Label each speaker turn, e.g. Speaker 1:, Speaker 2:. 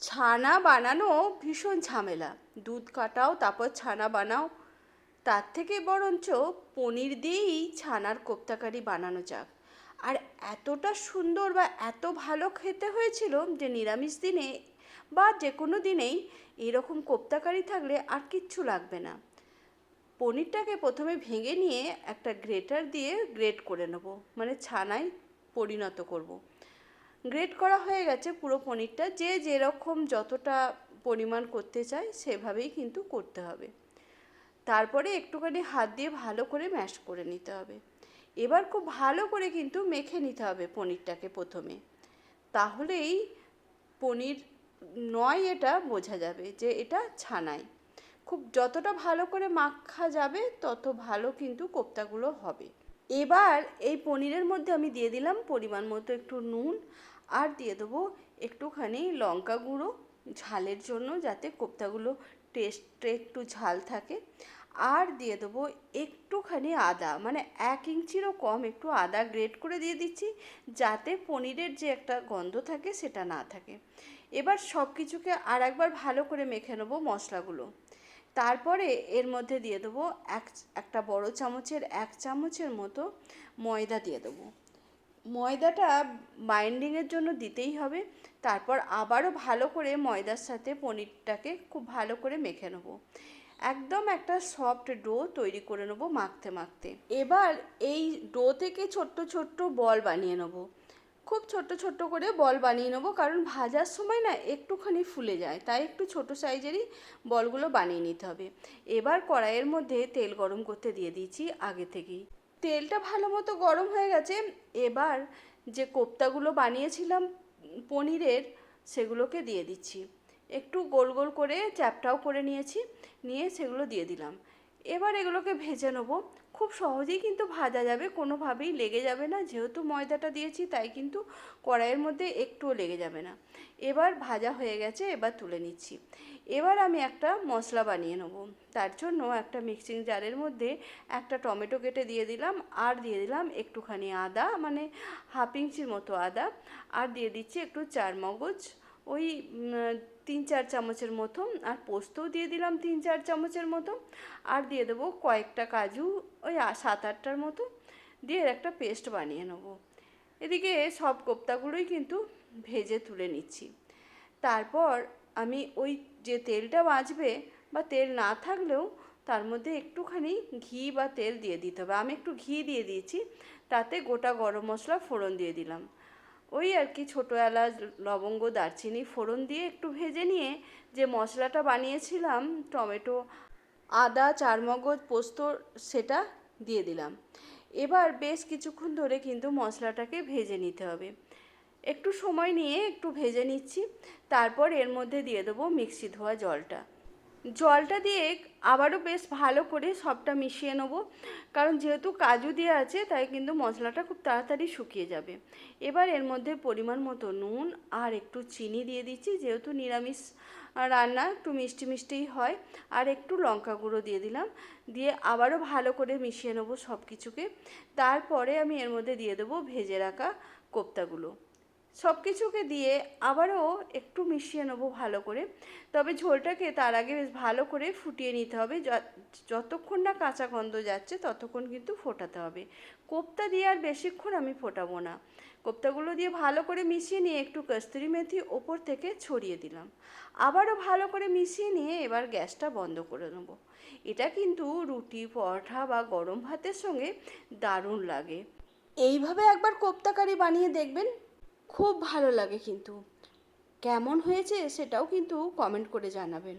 Speaker 1: ছানা বানানো ভীষণ ঝামেলা। দুধ কাটাও, তারপর ছানা বানাও। তার থেকে বরঞ্চ পনির দিয়েই ছানার কোপ্তাকারি বানানো যাক। আর এতটা সুন্দর বা এত ভালো খেতে হয়েছিল যে নিরামিষ দিনে বা যে কোনো দিনেই এরকম কোপ্তাকারি থাকলে আর কিচ্ছু লাগবে না। পনিরটাকে প্রথমে ভেঙে নিয়ে একটা গ্রেটার দিয়ে গ্রেট করে নেব। মানে ছানায় পরিণত করব। গ্রেট করা হয়ে গেছে পুরো পনিরটা। যে যেরকম যতটা পরিমাণ করতে চায় সেভাবেই কিন্তু করতে হবে। তারপরে একটুখানি হাত দিয়ে ভালো করে ম্যাশ করে নিতে হবে। এবার খুব ভালো করে কিন্তু মেখে নিতে হবে পনিরটাকে প্রথমে। তাহলেই পনির নয় এটা বোঝা যাবে যে এটা ছানায়। খুব যতটা ভালো করে মাখা যাবে তত ভালো কিন্তু কোপ্তাগুলো হবে। এবার এই পনিরের মধ্যে আমি দিয়ে দিলাম পরিমাণ মতো একটু নুন আর দিয়ে দেবো একটুখানি লঙ্কা গুঁড়ো ঝালের জন্য যাতে কোপ্তাগুলো টেস্টে, একটু ঝাল থাকে। আর দিয়ে দেবো একটুখানি আদা মানে এক ইঞ্চিরও কম একটু আদা গ্রেট করে দিয়ে দিচ্ছি যাতে পনিরের যে একটা গন্ধ থাকে সেটা না থাকে। এবার সব কিছুকে আর একবার ভালো করে মেখে নেব মশলাগুলো। তারপরে এর মধ্যে দিয়ে দেবো এক, একটা বড় চামচের, এক চামচের মতো ময়দা দিয়ে দেবো। ময়দাটা বাইন্ডিংয়ের জন্য দিতেই হবে। তারপর আবারও ভালো করে ময়দার সাথে পনিরটাকে খুব ভালো করে মেখে নেব। একদম একটা সফট ডো তৈরি করে নেব মাখতে মাখতে। এবার এই ডো থেকে ছোট্ট ছোট্ট বল বানিয়ে নেব। খুব ছোট্ট ছোট্ট করে বল বানিয়ে নেব কারণ ভাজার সময় না একটুখানি ফুলে যায়, তাই একটু ছোট সাইজেরই বলগুলো বানিয়ে নিতে হবে। এবার কড়াইয়ের মধ্যে তেল গরম করতে দিয়ে দিয়েছি আগে থেকেই। তেলটা ভালো মতো গরম হয়ে গেছে। এবার যে কোপ্তাগুলো বানিয়েছিলাম পনিরের, সেগুলোকে দিয়ে দিচ্ছি। একটু গোল গোল করে চ্যাপটাও করে নিয়েছি। নিয়ে সেগুলো দিয়ে দিলাম। এবার এগুলোকে ভেজে নেব। খুব সহজেই কিন্তু ভাজা যাবে, কোনোভাবেই লেগে যাবে না। যেহেতু ময়দাটা দিয়েছি, তাই কিন্তু কড়াইয়ের মধ্যে একটুও লেগে যাবে না। এবার ভাজা হয়ে গেছে, এবার তুলে নিচ্ছি। এবার আমি একটা মশলা বানিয়ে নেব। তার জন্য একটা মিক্সিং জারের মধ্যে একটা টমেটো কেটে দিয়ে দিলাম, আর দিয়ে দিলাম একটুখানি আদা মানে হাফ ইঞ্চির মতো আদা। আর দিয়ে দিচ্ছি একটু চার মগজ ওই তিন চার চামচের মতো, আর পোস্তও দিয়ে দিলাম তিন চার চামচের মতো, আর দিয়ে দেবো কয়েকটা কাজু, ওই সাত আটটার মতো, দিয়ে একটা পেস্ট বানিয়ে নেব। এদিকে সব কোপ্তাগুলোই কিন্তু ভেজে তুলে নিচ্ছি। তারপর আমি ওই যে তেলটা বাঁচবে বা তেল না থাকলেও তার মধ্যে একটুখানি ঘি বা তেল দিয়ে দিতে হবে। আমি একটু ঘি দিয়ে দিয়েছি, তাতে গোটা গরম মশলা ফোড়ন দিয়ে দিলাম। ওই আর কি ছোটো এলাচ লবঙ্গ, দারচিনি, ফোড়ন দিয়ে একটু ভেজে নিয়ে যে মশলাটা বানিয়েছিলাম, টমেটো, আদা, চারমগজ, পোস্ত, সেটা দিয়ে দিলাম। এবার বেশ কিছুক্ষণ ধরে কিন্তু মশলাটাকে ভেজে নিতে হবে। একটু সময় নিয়ে একটু ভেজে নিচ্ছি, তারপর এর মধ্যে দিয়ে দেবো মিক্সি ধোয়া জলটা। জলটা দিয়ে আবারও বেশ ভালো করে সবটা মিশিয়ে নেব। কারণ যেহেতু কাজু দিয়ে আছে, তাই কিন্তু মশলাটা খুব তাড়াতাড়ি শুকিয়ে যাবে। এবার এর মধ্যে পরিমাণ মতো নুন আর একটু চিনি দিয়ে দিচ্ছি। যেহেতু নিরামিষ রান্না, একটু মিষ্টি মিষ্টিই হয়। আর একটু লঙ্কা গুঁড়ো দিয়ে দিলাম। দিয়ে আবারও ভালো করে মিশিয়ে নেব সব কিছুকে তারপরে আমি এর মধ্যে দিয়ে দেবো ভেজে রাখা কোপ্তাগুলো। সব কিছুকে দিয়ে আবারও একটু মিশিয়ে নেব ভালো করে। তবে ঝোলটাকে তার আগে বেশ ভালো করে ফুটিয়ে নিতে হবে। যতক্ষণ না কাঁচা গন্ধ যাচ্ছে ততক্ষণ কিন্তু ফোটাতে হবে। কোপ্তা দিয়ে আর বেশিক্ষণ আমি ফোটাবো না। কোপ্তাগুলো দিয়ে ভালো করে মিশিয়ে নিয়ে একটু কস্তুরি মেথি ওপর থেকে ছড়িয়ে দিলাম। আবারও ভালো করে মিশিয়ে নিয়ে এবার গ্যাসটা বন্ধ করে নেব। এটা কিন্তু রুটি, পরোটা বা গরম ভাতের সঙ্গে দারুণ লাগে। এইভাবে একবার কোপ্তাকারি বানিয়ে দেখবেন। খুব ভালো লাগে কিন্তু। কেমন হয়েছে সেটাও কিন্তু কমেন্ট করে জানাবেন।